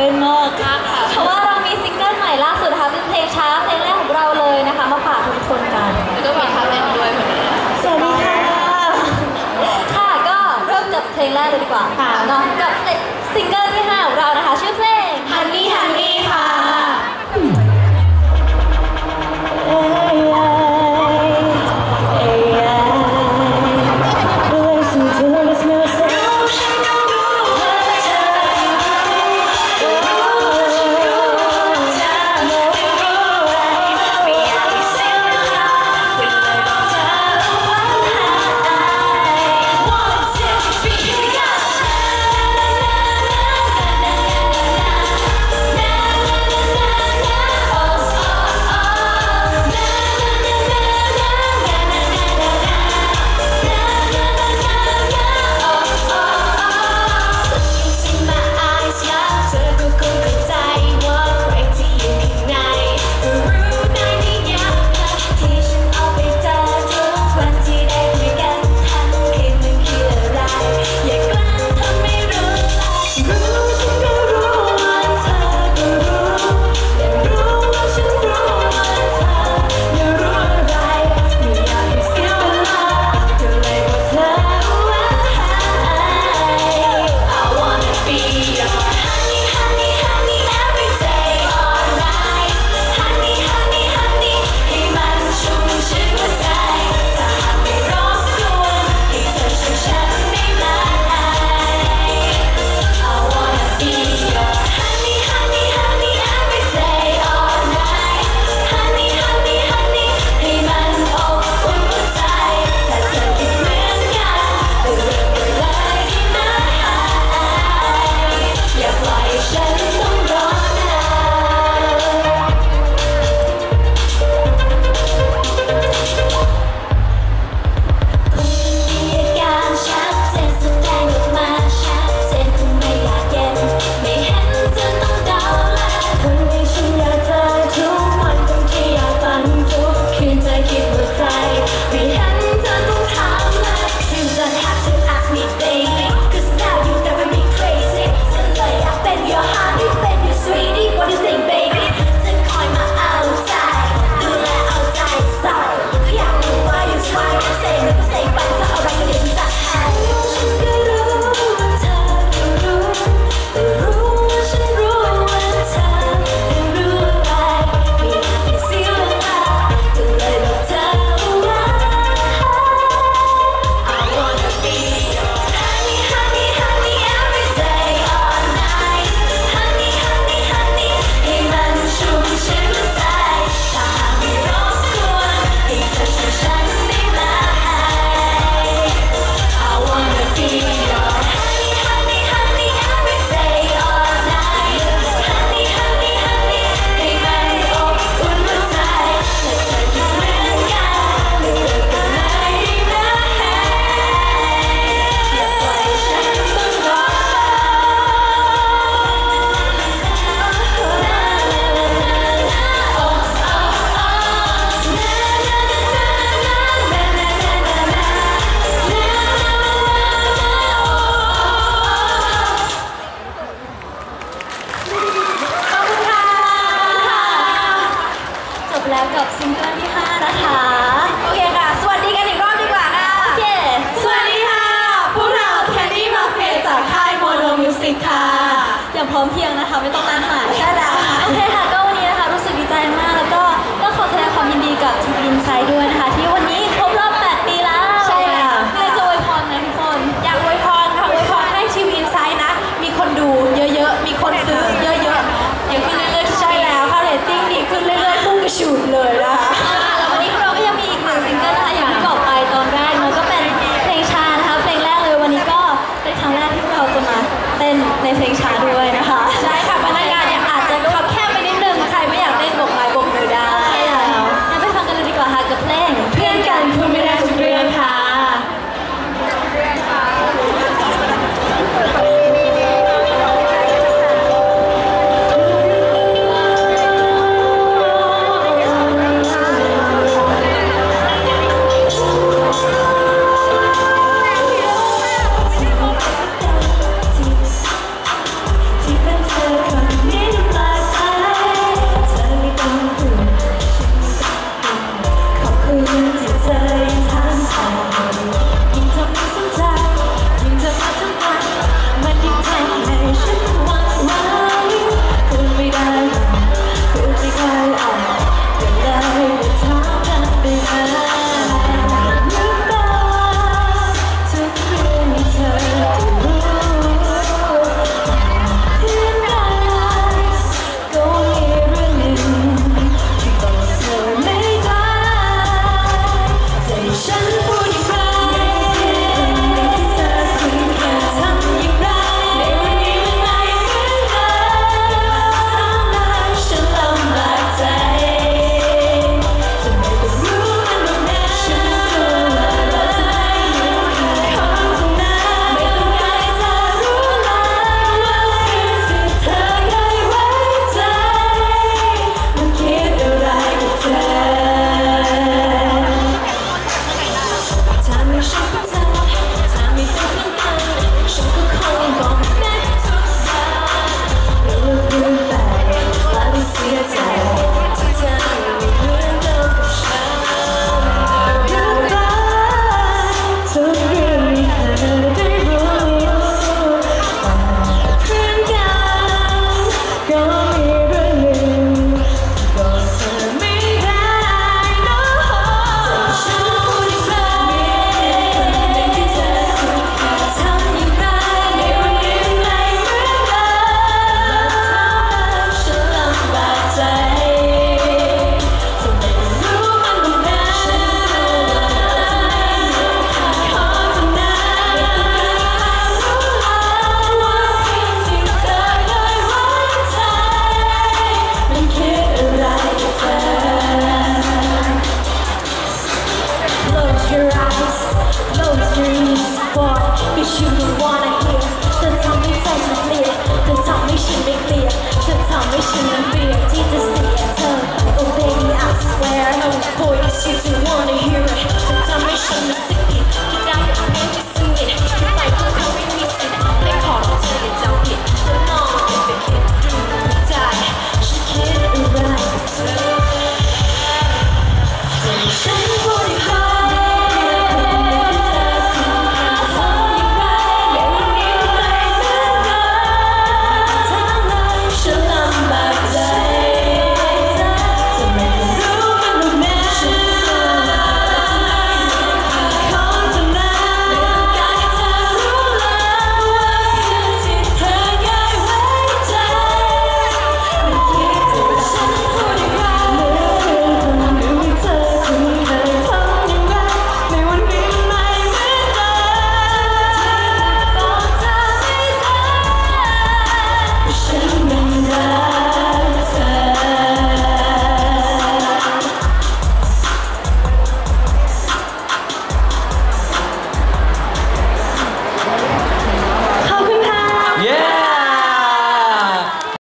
เต้นมากค่ะเพราะว่าเรามีซิงเกิลใหม่ล่าสุดนะคะเป็นเพลงช้าเพลงแรกของเราเลยนะคะ มาฝากทุกคนกันแล้วก็มีท่าเต้นด้วยสวัสดีค่ะ ค่ะก็เริ่มจากเพลงแรกเลยดีกว่าค่ะเนาะ